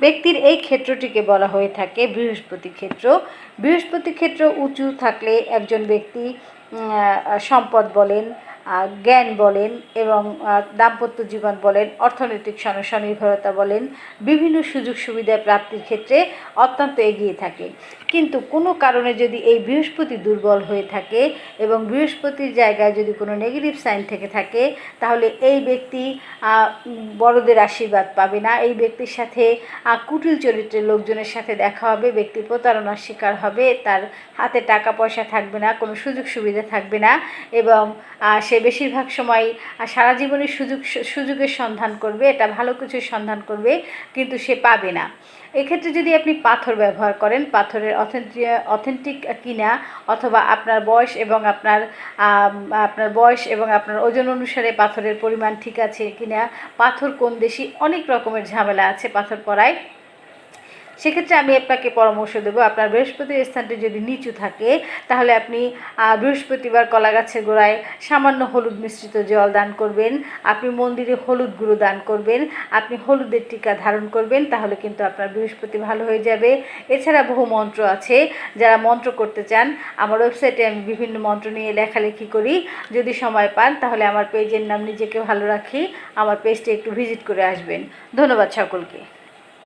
ব্যক্তির এই ক্ষেত্রটিকে বলা হয়ে থাকে বৃহস্পতি ক্ষেত্র। বৃহস্পতি ক্ষেত্র উঁচু থাকলে একজন ব্যক্তি সম্পদ বলেন জ্ঞান বলেন এবং দাম্পত্য জীবন বলেন, অর্থনৈতিক স্বন- স্বনির্ভরতা বলেন, বিভিন্ন সুযোগ সুবিধা প্রাপ্তির ক্ষেত্রে অত্যন্ত এগিয়ে থাকে। কিন্তু কোনো কারণে যদি এই বৃহস্পতি দুর্বল হয়ে থাকে এবং বৃহস্পতির জায়গায় যদি কোনো নেগেটিভ সাইন থেকে থাকে, তাহলে এই ব্যক্তি বড়দের আশীর্বাদ পাবে না। এই ব্যক্তির সাথে কুটিল চরিত্রের লোকজনের সাথে দেখা হবে, ব্যক্তি প্রতারণার শিকার হবে, তার হাতে টাকা পয়সা থাকবে না, কোনো সুযোগ সুবিধা থাকবে না এবং সে বেশিরভাগ সময় সারা জীবনে সুযোগ, সুযোগের সন্ধান করবে, এটা ভালো কিছুর সন্ধান করবে, কিন্তু সে পাবে না। এক্ষেত্রে যদি আপনি পাথর ব্যবহার করেন, পাথরের অথেন্টিক অথেন্টিক কিনা, অথবা আপনার বয়স এবং আপনার আপনার বয়স এবং আপনার ওজন অনুসারে পাথরের পরিমাণ ঠিক আছে কিনা, পাথর কোন দেশি, অনেক রকমের ঝামেলা আছে পাথর পরায়। সেক্ষেত্রে আমি আপনাকে পরামর্শ দেবো, আপনার বৃহস্পতির স্থানটি যদি নিচু থাকে, তাহলে আপনি বৃহস্পতিবার কলা গাছের গোড়ায় সামান্য হলুদ মিশ্রিত জল দান করবেন, আপনি মন্দিরে হলুদ গুঁড়ো দান করবেন, আপনি হলুদের টিকা ধারণ করবেন, তাহলে কিন্তু আপনার বৃহস্পতি ভালো হয়ে যাবে। এছাড়া বহু মন্ত্র আছে, যারা মন্ত্র করতে চান, আমার ওয়েবসাইটে আমি বিভিন্ন মন্ত্র নিয়ে লেখালেখি করি। যদি সময় পান, তাহলে আমার পেজের নাম নিজেকে ভালো রাখি, আমার পেজটি একটু ভিজিট করে আসবেন। ধন্যবাদ সকলকে।